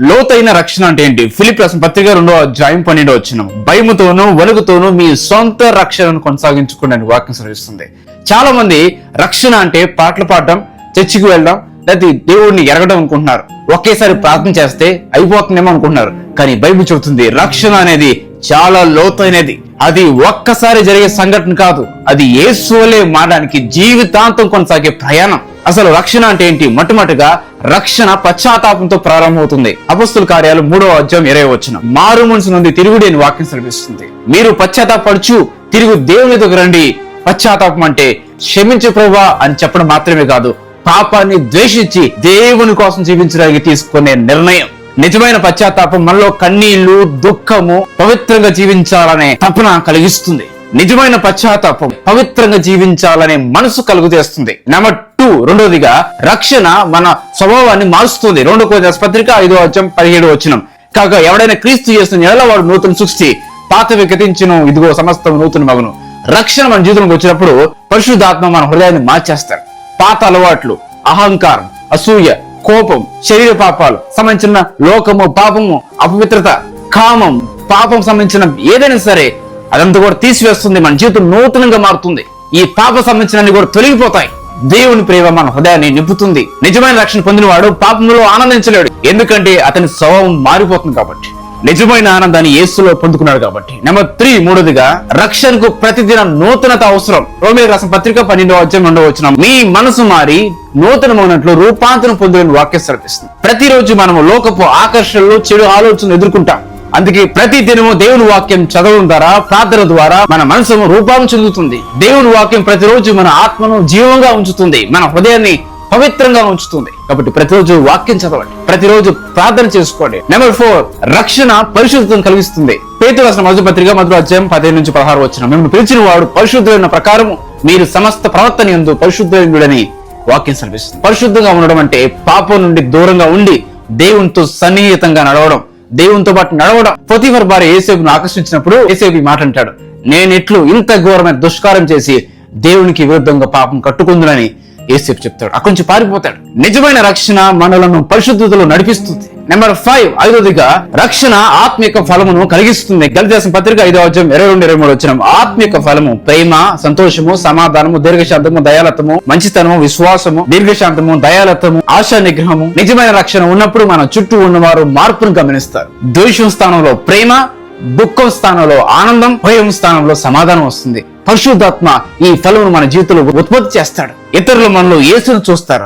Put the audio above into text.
లోతైన రక్షణ అంటే ఏంటి? ఫిలిప్ రాసిన పత్రిక రెండో అధ్యాయం పన్నెండో వచ్చిన భయముతోనూ వణుకుతోనూ మీ సొంత రక్షణను కొనసాగించుకోవడానికి వాక్యం సరిస్తుంది చాలా మంది రక్షణ అంటే పాటలు పాడడం చర్చికి వెళ్ళడం లేదా దేవుడిని ఎరగడం అనుకుంటున్నారు. ఒకేసారి ప్రార్థన చేస్తే అయిపోతుందేమో అనుకుంటున్నారు. కానీ బైబిల్ చెబుతుంది రక్షణ అనేది చాలా లోతైనది. అది ఒక్కసారి జరిగే సంఘటన కాదు. అది ఏసులే మాడడానికి జీవితాంతం కొనసాగే ప్రయాణం. అసలు రక్షణ అంటే ఏంటి? మొట్టమొదటిగా రక్షణ పశ్చాత్తాపంతో ప్రారంభమవుతుంది. అపస్తుల కార్యాలు మూడో అధ్యాయం ఇరవై వచ్చిన మారు మనసు నుండి తిరుగుడు అని వాక్యం సరిపిస్తుంది మీరు పశ్చాత్తాపడుచు తిరుగు దేవుని దగ్గర రండి. పశ్చాత్తాపం అంటే క్షమించు ప్రభా అని చెప్పడం మాత్రమే కాదు పాపాన్ని ద్వేషించి దేవుని కోసం జీవించడానికి తీసుకునే నిర్ణయం. నిజమైన పశ్చాత్తాపం మనలో కన్నీళ్ళు దుఃఖము పవిత్రంగా జీవించాలనే తపన కలిగిస్తుంది. నిజమైన పశ్చాత్తాపం పవిత్రంగా జీవించాలనే మనసు కలుగు చేస్తుంది నెంబర్ టూ రెండోదిగా రక్షణ మన స్వభావాన్ని మారుస్తుంది. రెండో కోజ పత్రిక ఐదో వచ్చం పదిహేడు వచ్చినం కాగా ఎవడైనా క్రీస్తు చేస్తున్న ఎడల వాడు నూతన సృష్టి పాత వికటించును ఇదిగో సమస్తం నూతన మగును. రక్షణ మన జీవితంలోకి వచ్చినప్పుడు పరిశుద్ధాత్మ మన హృదయాన్ని మార్చేస్తారు. పాత అలవాట్లు అహంకారం అసూయ కోపం శరీర పాపాలు సంబంధించిన లోకము పాపము అపవిత్రత కామం పాపం సంబంధించిన ఏదైనా సరే అదంతా కూడా తీసివేస్తుంది మన జీవితం నూతనంగా మారుతుంది. ఈ పాప సంబంధించిన కూడా తొలగిపోతాయి. దేవుని ప్రేమ మన హృదయాన్ని నింపుతుంది. నిజమైన రక్షణ పొందినవాడు పాపంలో ఆనందించలేడు. ఎందుకంటే అతని స్వభావం మారిపోతుంది కాబట్టి. నిజమైన ఆనందాన్ని యేసులో పొందుకున్నాడు కాబట్టి. నెంబర్ త్రీ మూడోదిగా రక్షణకు ప్రతిదిన నూతనత అవసరం. రోమిల రాసిన పత్రిక పన్నెండో అధ్యాయం రెండో వచ్చిన మీ మనసు మారి నూతనమైనట్లు రూపాంతరం పొందిన వాక్యం సరిపిస్తుంది ప్రతిరోజు మనము లోకపు ఆకర్షణలు చెడు ఆలోచనలు ఎదుర్కొంటాం. అందుకే ప్రతి దినము దేవుని వాక్యం చదవడం ద్వారా ప్రార్థన ద్వారా మన మనసును రూపాన్ని చెందుతుంది. దేవుని వాక్యం ప్రతిరోజు మన ఆత్మను జీవంగా ఉంచుతుంది. మన హృదయాన్ని పవిత్రంగా ఉంచుతుంది. కాబట్టి ప్రతిరోజు వాక్యం చదవండి. ప్రతిరోజు ప్రార్థన చేసుకోండి. నెంబర్ ఫోర్ రక్షణ పరిశుద్ధం కలిగిస్తుంది. పేతులు రాసిన మొదటి పత్రిక మొదటి అధ్యాయం పదిహేను నుంచి పదహారు వచ్చిన మిమ్మల్ని పిలిచిన వాడు పరిశుద్ధమైన ప్రకారము మీరు సమస్త ప్రవర్తన ఎందు పరిశుద్ధుడని వాక్యం సర్పిస్తుంది పరిశుద్ధంగా ఉండడం అంటే పాపం నుండి దూరంగా ఉండి దేవునితో సన్నిహితంగా నడవడం. దేవునితో పాటు నడవడం. పొతిఫర్ భార్య ఏసేపును ఆకర్షించినప్పుడు ఏసేపు మాట్లాంటాడు మాట అంటాడు నేను ఇంత ఘోరమైన దుష్కారం చేసి దేవునికి విరుద్ధంగా పాపం కట్టుకుందునని ఏసేపు చెప్తాడు. అక్కడి నుంచి పారిపోతాడు. నిజమైన రక్షణ మనలను పరిశుద్ధతలో నడిపిస్తుంది. నెంబర్ ఫైవ్ ఐదోదిగా రక్షణ ఆత్మిక ఫలమును కలిగిస్తుంది. గలిదేశం పత్రిక ఐదో అధ్యాయం ఇరవై రెండు ఇరవై మూడు వచ్చిన. ఆత్మిక ఫలము ప్రేమ సంతోషము సమాధానము దీర్ఘశాంతము దయాలత్వము మంచితనము విశ్వాసము దీర్ఘశాంతము దయాలత్వము ఆశా నిగ్రహము నిజమైన రక్షణ ఉన్నప్పుడు మన చుట్టూ ఉన్నవారు మార్పును గమనిస్తారు. ద్వేషం స్థానంలో ప్రేమ దుఃఖం స్థానంలో ఆనందం భయం స్థానంలో సమాధానం వస్తుంది. పరిశుద్ధాత్మ ఈ ఫలమును మన జీవితంలో ఉత్పత్తి చేస్తాడు. ఇతరులు మనలో యేసును చూస్తారు.